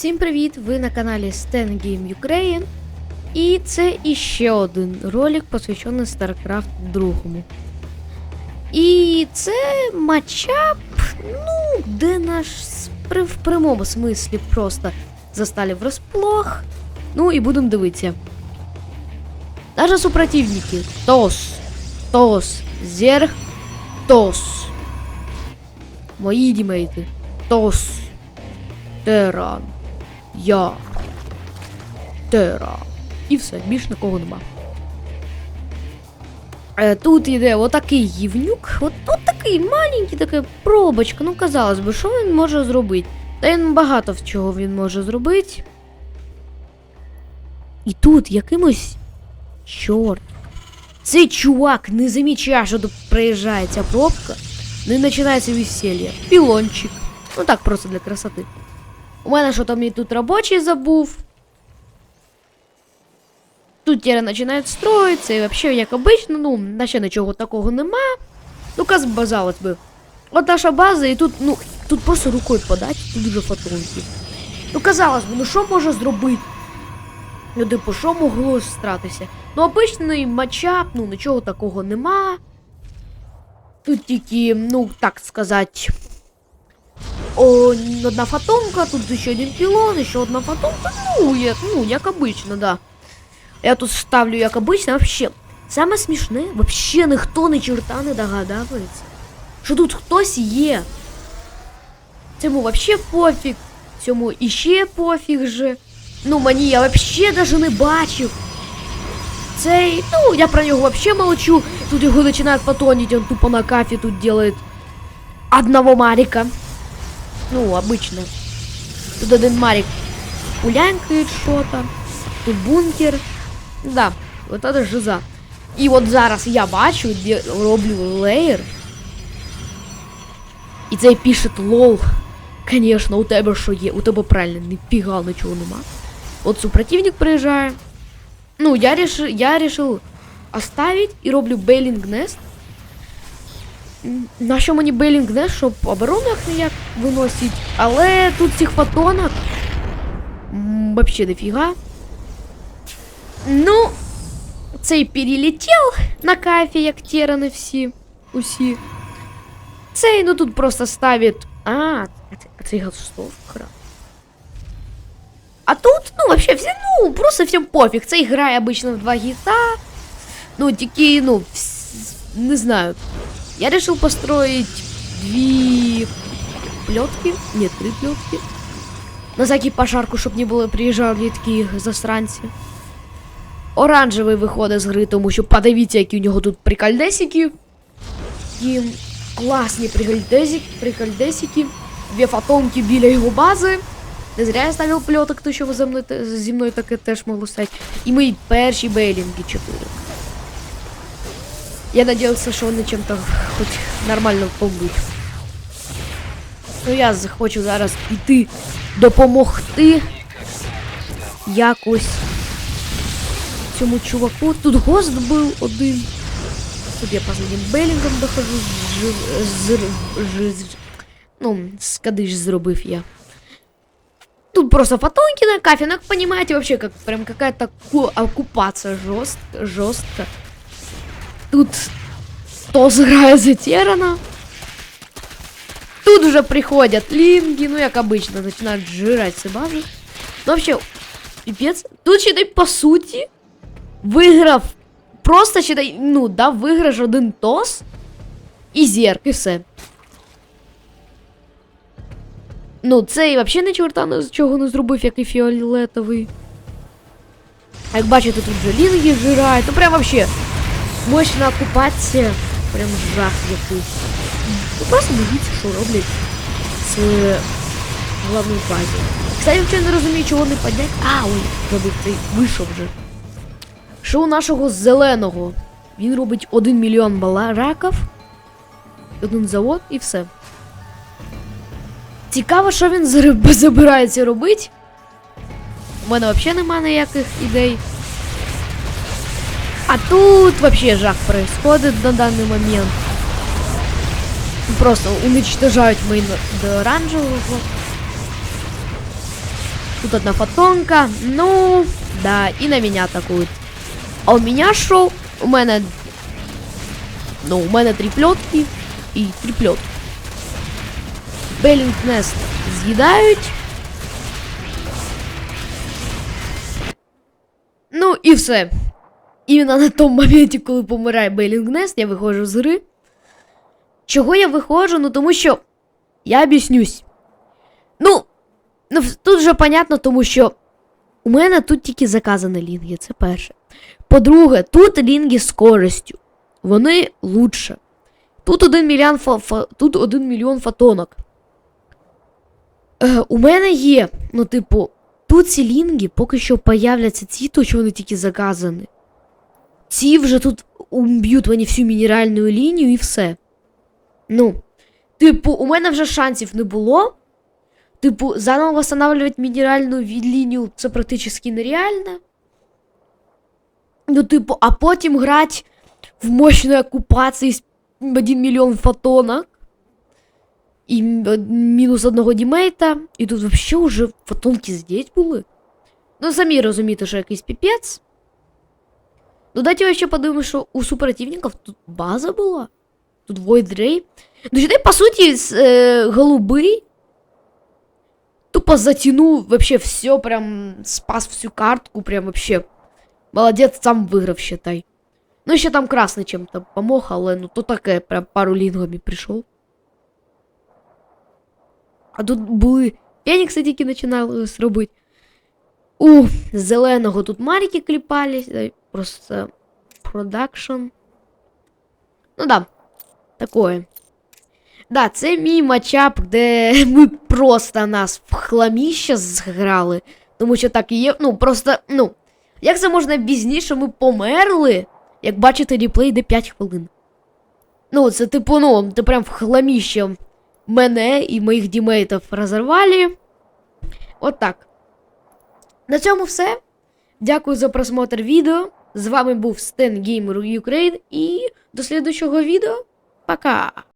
Всім привіт! Ви на каналі Stan Game Ukraine. І це іще один ролик, посвящений StarCraft 2. І це матчап, ну, де наш в прямому смислі просто застали врасплох. Ну і будемо дивитися. Наші супротивники Тос, Тос, Зерг, Тос. Мої дімейти. Тос. Теран. Я. Тера. І все, більш нікого нема. Е, тут іде отакий гівнюк. От тут такий маленький, така пробочка. Ну, казалось би, що він може зробити? Та він багато чого він може зробити. І тут якимось. Чорт. Цей чувак не замічає, що тут приїжджає ця пробка. Ну і починається весілля. Пілончик. Ну так, просто для красоти. У мене що там і тут робочий забув. Тут тіра починають строїтися, і взагалі, як обично, ну, на ще нічого такого нема. Ну, казалось би. От наша база, і тут, ну, тут просто рукою подати, тут дуже фотонки. Ну, казалось би, ну що може зробити? Ну, типу, що могло стратися? Ну, обичний матчап, ну, нічого такого нема. Тут тільки, ну, так сказати. О, одна фотонка, тут ще один пілон, ще одна фотонка. Ну, як, ну, як обично, да. Я тут ставлю як обично, вообще. Саме смішне, вообще ніхто ні чорта не догадується. Що тут хтось є. Цьому вообще пофіг. Цьому іще пофіг же. Ну, мені я вообще даже не бачив. Цей, ну, я про нього вообще молчу. Тут його починають фотонить, он тупо на кафе тут делает одного Марика. Ну, обычно. Тут один Марик улянькает что-то. Тут бункер. Да, вот это жиза. І от зараз я бачу, де роблю леєр. І цей пише лол. Конечно, у тебе що є? У тебе правильно, ніфіга нічого нема. От супротивник приїжджає. Ну, я решил, я решил оставить і роблю Бейлінг Нест. М, На що мені Бейлінг Нест, щоб оборону як ніяк виносить. Але тут цих фотонок. Вообще дофіга. Ну, цей перелетів на кафе, як терани всі. Усі. Цей, ну тут просто ставить. А, цей Голстов храм. А тут, ну, вообще, все, ну, просто всем пофиг. Цей грає обычно в два гіта. Ну, тільки, ну, вс- не знаю. Я решил построить дві плетки. Нет, три плетки. На всякий пожарку, щоб не було приїжджали такі засранці. Оранжевий виходить з гри, тому що подивіться, які у нього тут прикольдесики. І класні прикольдесики, прикольдесики. Дві фотонки біля його бази. Не зря я ставив пльоток, то що зі мною, зі мною таке теж могло стати. І мої перші бейлінги 4. Я надіявся, що вони чим-то хоч нормально побудуть. Ну я з- хочу зараз піти допомогти якось цьому чуваку. Тут гост був один. Тут я последнім белінгом дохожу. З, з, з, з, ну, скадиш зробив я. Тут просто фотонки на кафе, ну, как понимаете, вообще как прям какая-то ку- оккупация жестко, жестко. Тут то грає за Терана. Тут уже приходят линги, ну, как обычно, начинают жрать все базы. Ну, вообще, пипец. Тут, считай, по сути, виграв. Просто, считай, ну, да, виграш один тос і зерк, і все. Ну, цей взагалі не чорта з чого не зробив, як і фіолетовий. А як бачите, тут вже лінги жирають. Ну прям вообще мощна окупація. Прям жах якийсь. Ну просто дивіться, що роблять з головною базі. Кстати, взагалі не розумію, чого не поднять. А, ой, забив цей вийшов вже. Що у нашого зеленого? Він робить 1 мільйон балараків, один завод і все. Цікаво, що він забирається робити. У мене взагалі немає ніяких ідей. А тут вообще жах происходит на данный момент. Просто уничтожают мейн до оранжевого. Тут одна фотонка. Ну, да, и на меня атакуют. А у меня шо? У мене. Ну, у мене три пльотки і три пльотки. Белінг Нест з'їдають. Ну і все. Іменно на тому моменті, коли помирає Белінг Нест, я виходжу з гри. Чого я виходжу? Ну тому що я об'яснюсь. Ну, ну, тут вже понятно, тому що у мене тут тільки заказані лінги, це перше. По-друге, тут лінги з користю. Вони лучше. Тут один мільйон, фо, фо, тут один мільйон фотонок. Е, у мене є, ну, типу, тут ці лінги поки що появляться ці, то що вони тільки заказані. Ці вже тут уб'ють мені всю мінеральну лінію і все. Ну, типу, у мене вже шансів не було. Типу, заново восстанавливать мінеральну ві- лінію це практично нереально. Ну, типу, а потім грати в мощной оккупації з 1 мільйон фотонок. І м- од- мінус одного дімейта. І тут вообще вже фотонки здесь були. Ну, самі розумієте, що якийсь піпець. Ну, дайте ще подивимось, що у супротивників тут база була. Тут Void Ray. Ну, сюди, по суті, з, е, голубий. Тупо затянул вообще все, прям спас всю картку, прям вообще. Молодец, сам виграв, считай. Ну, ще там красний чим-то помог, але ну то таке, прям пару лінгами прийшов. А тут були Фенікси тільки починали робити. У зеленого тут марики кліпались. Просто продакшн. Ну да, такое. Да, це мій матчап, де ми просто нас в хламіще зграли. Тому що так і є. Ну, просто, ну. Як це можна пізніше ми померли? Як бачите, реплей йде 5 хвилин. Ну, це типу, ну, ти прям в хламіще мене і моїх дімейтів розірвали. От так. На цьому все. Дякую за просмотр відео. З вами був Стен Геймер Ukraine і до слідчого відео. Пока!